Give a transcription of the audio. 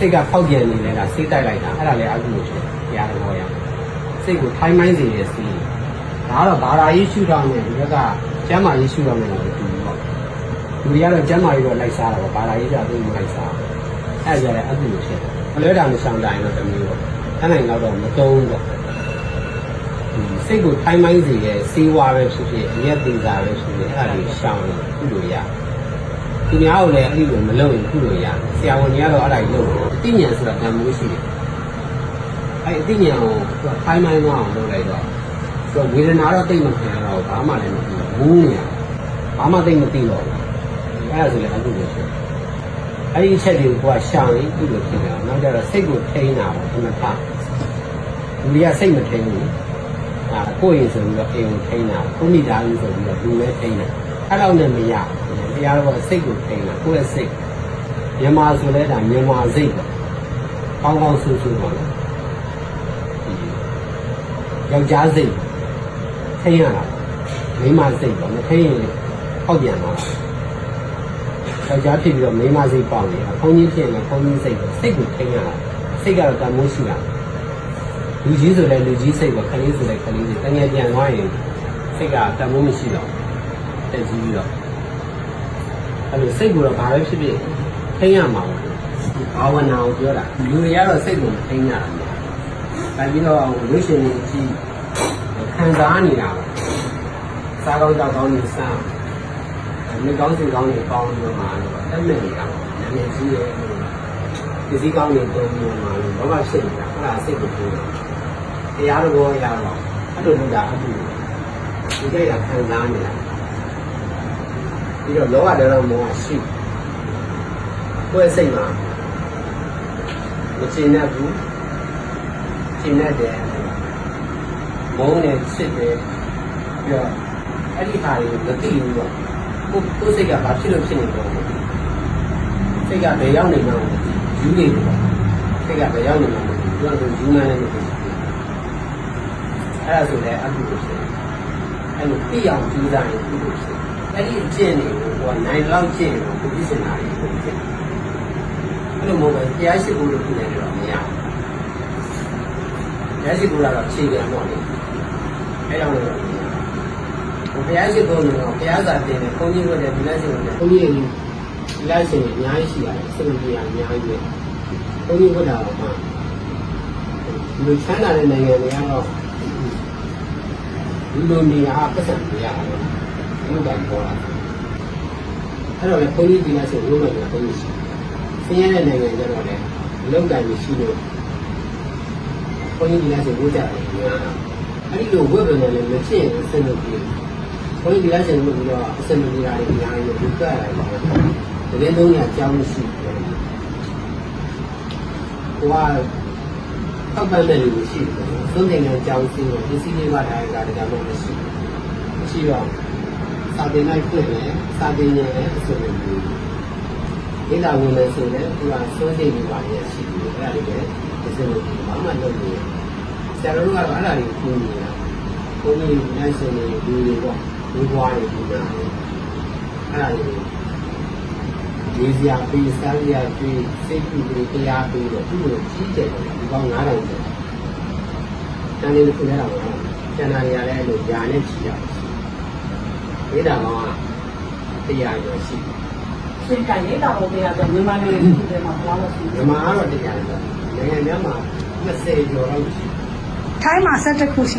စိတ်ကဖောက်ပြန်နေလဲဒါစိတ်တိုက်လိုက်တာအဲ့ဒါလည်းအကုသိုလ်ဖြစ်တရားတော်ဟောရစိတ်ကိုထိုင်းမိုင်းစေရဲ့စီဒါကတော့ဘာသာရေးရှုထောင့်နဲ့ဒီဘက်ကကျမ်းမာရေးရှုထောင့်နဲ့တော့တူပေါ့လူတွေကတော့ကျမ်းမာရေးတော့လိုက်စားတာပေါ့ဘာသာရေးကြတော့မလိုက်စားအဲ့ဒါကြလည်းအကုသိုလ်ဖြစ်အလွဲတာမဆောင်တိုင်းတော့တမျိုးပေါ့အဲ့နိုင်တော့မတုံးပေါ့စိတ်ကိုထိုင်းမိုင်းစေရဲ့စေဝါပဲဖြစ်ဖြစ်အရက်သေးစားပဲဖြစ်ဖြစ်အဲ့ဒါတွေရှောင်ရင်ကုလို့ရ သူများကိုလည်းအဲ့ဒီလိုမလုပ်ရင်ကုလို့ရဆရာဝန်ကြီးကတော့အဲ့ဒါကြီးလုပ်တယ်အသိဉာဏ်ဆိုတာတန်မိုးရှိတယ်အဲ့အသိဉာဏ်ကိုထိုင်းမိုင်းမအောင်လုပ်လိုက်တော့ဆိုဝေဒနာတော့တိတ်မခံရတော့ဘာမှလည်းမသိဘူးမူးနေရဘာမှတိတ်မသိတော့ဘူးအဲ့ဒါဆိုလည်းအကုသိုလ်ဖြစ်အဲ့ဒီအချက်တွေကိုကရှောင်ရင်ကုသိုလ်ဖြစ်တယ်နောက်ကြတော့စိတ်ကိုထိန်းတာပေါ့အမှန်တရားလူတွေကစိတ်မထိန်းဘူးအာကိုယ့်ရင်ဆိုပြီးတော့အိမ်ကိုထိန်းတာကိုမိသားစုဆိုပြီးတော့လူလည်းထိန်းတာ အဲ့လောက်နဲ့မရဘူးတရားတော်ကစိတ်ကိုထိန်းတာကိုယ့်ရဲ့စိတ်မြန်မာဆိုလဲဒါမြန်မာစိတ်ပေါ့ကောင်းကောင်းဆူဆူပါလို့ယောက်ျားစိတ်ထိန်းရတာမိန်းမစိတ်ပေါ့မထိန်းရင်ပေါက်ပြန်သွားတာယောက်ျားဖြစ်ပြီးတော့မိန်းမစိတ်ပေါက်နေတာဘုန်းကြီးဖြစ်ရင်ဘုန်းကြီးစိတ်ပဲစိတ်ကိုထိန်းရတာစိတ်ကတော့တန်မိုးရှိတာလူကြီးဆိုလည်းလူကြီးစိတ်ပဲခလေးဆိုလည်းခလေးစိတ်တကယ်ပြန်သွားရင်စိတ်ကတမိုးမရှိတော့ တက်ကြီးပြီးတော့အဲ့လိုစိတ်ကိုတော့ဘာပဲဖြစ်ဖြစ်ထိန်းရမှာပေါ့ဘာဝနာကိုပြောတာလူတွေကတော့စိတ်ကိုမထိန်းရဘူးဒါပြီးတော့ဝိရှင်ကြီးကြီးခံစားနေတာပေါ့စားကောင်းတောက်ကောင်းနေစားမြေကောင်းစီကောင်းနေပေါင်းပြီးတော့မှတော့တက်မဲ့နေတာပေါ့နာမည်ကြီးရဲ့ပစ္စည်းကောင်းနေတုံးပြီးတော့မှလောဘဖြစ်နေတာအဲ့ဒါစိတ်ကိုထိန်းတာတရားတော်ရတော့အဲ့လိုလုပ်တာအတူဒီကိစ္စခံစားနေတာ ပြီးတော့လောကတော်မောဟရှိကိုယ့်စိတ်မှာမရှင်းတတ်ဘူးရှင်းတတ်တယ်မုန်းနေစစ်တယ်ပြီးတော့အဲ့ဒီဟာတွေမသိဘူးတော့ကိုကိုယ်စိတ်ကဘာဖြစ်လို့ဖြစ်နေတော့မသိဘူးစိတ်ကဘယ်ရောက်နေမှန်းယူနေတယ်စိတ်ကဘယ်ရောက်နေမှန်းမသိဘူးသူကယူနေတယ်မသိဘူးအဲ့ဒါဆိုလည်းအကုသိုလ်ဖြစ်အဲ့လိုပြည့်အောင်ကြိုးစားရင်ကုသိုလ်ဖြစ် အဲ့ဒီအကျင့်တွေကိုဟိုနိုင်လောက်ကျင့်ရင်ကိုပြည့်စင်တာတွေကိုဖြစ်အဲ့လိုမဟုတ်ပဲတရားရှိဖို့လို့ပြုနေတော့မရဘူးတရားရှိဖို့ကတော့ခြေပြန်တော့လေအဲ့တော့လည်းဟိုတရားရှိဖို့လို့တော့တရားစာတင်တယ်ဘုန်းကြီးတို့လည်းဒီလိုက်ရှင်တွေဘုန်းကြီးတွေဒီလိုက်ရှင်တွေအများကြီးရှိပါတယ်စနစ်ကြီးအများကြီးပဲဘုန်းကြီးဝတ်တာတော့မှဒီလိုချမ်းသာတဲ့နိုင်ငံတွေကတော့ဒီလိုနေရာပတ်စံပြရတယ် ဘုရားပေါ်လာအဲ့တော့လေဘုန်းကြီးဒီမှာဆိုရုံးမယ်ကဘုန်းကြီးရှိဆင်းရဲတဲ့နိုင်ငံကျတော့လေလောက်တိုင်ရှိလို့ဘုန်းကြီးဒီမှာဆိုဝတ်ကြတယ်ညာအဲ့ဒီလိုဝတ်ပြန်တယ်မဖြစ်ရင်အဆင်မပြေဘုန်းကြီးဒီလားရှင်လို့ပြီးတော့အဆင်မပြေတာတွေအများကြီးကိုကတ်လိုက်ပါတယ်တကယ်တော့ညာအကြောင်းရှိတယ်ဟိုကထောက်ပံ့တဲ့လူရှိတယ်။သုံးတင်တဲ့အကြောင်းစီးတော့ပစ္စည်းလေးပါတိုင်းကတကယ်တော့မရှိဘူး။မရှိတော့ စာတင်လိုက်ဖွင့်တယ်စာတင်ရင်လည်းအစုံနဲ့ပြီး။ဒီလာဝင်လို့ဆိုလည်းသူကစိုးစိတ်တွေပါရရှိတယ်။အဲ့ဒါတွေပဲအစုံနဲ့ပြီးဘာမှလုပ်နေရ။ဆရာတော်တို့ကတော့အဲ့ဒါတွေကိုကူနေတာ။ဘုန်းကြီးနိုင်စင်တွေလူတွေပေါ့။ဒီဘွားတွေဒီနာတွေအဲ့ဒါတွေဒီစရာပြီးစမ်းစရာပြီးစိတ်ကူတွေတရားပြီးတော့သူ့ကိုကြီးတယ်ဒီကောင်9000ကျော်တန်လေးတစ်ခုလဲတော့ကျန်တာတွေကလည်းအဲ့လိုညာနဲ့ချီတာရှိ ဒေတာကောင်ကတရားကျော်ရှိရှင်ကရေးတာတော့တရားဆိုမြန်မာနိုင်ငံပြည်ထဲမှာဘယ်လောက်ရှိဓလဲမ္မကတော့တရားကျော်နိုင်ငံများမှာ20ကျော်လောက်ရှိထိုင်းမှာ၁၁ခုရှိ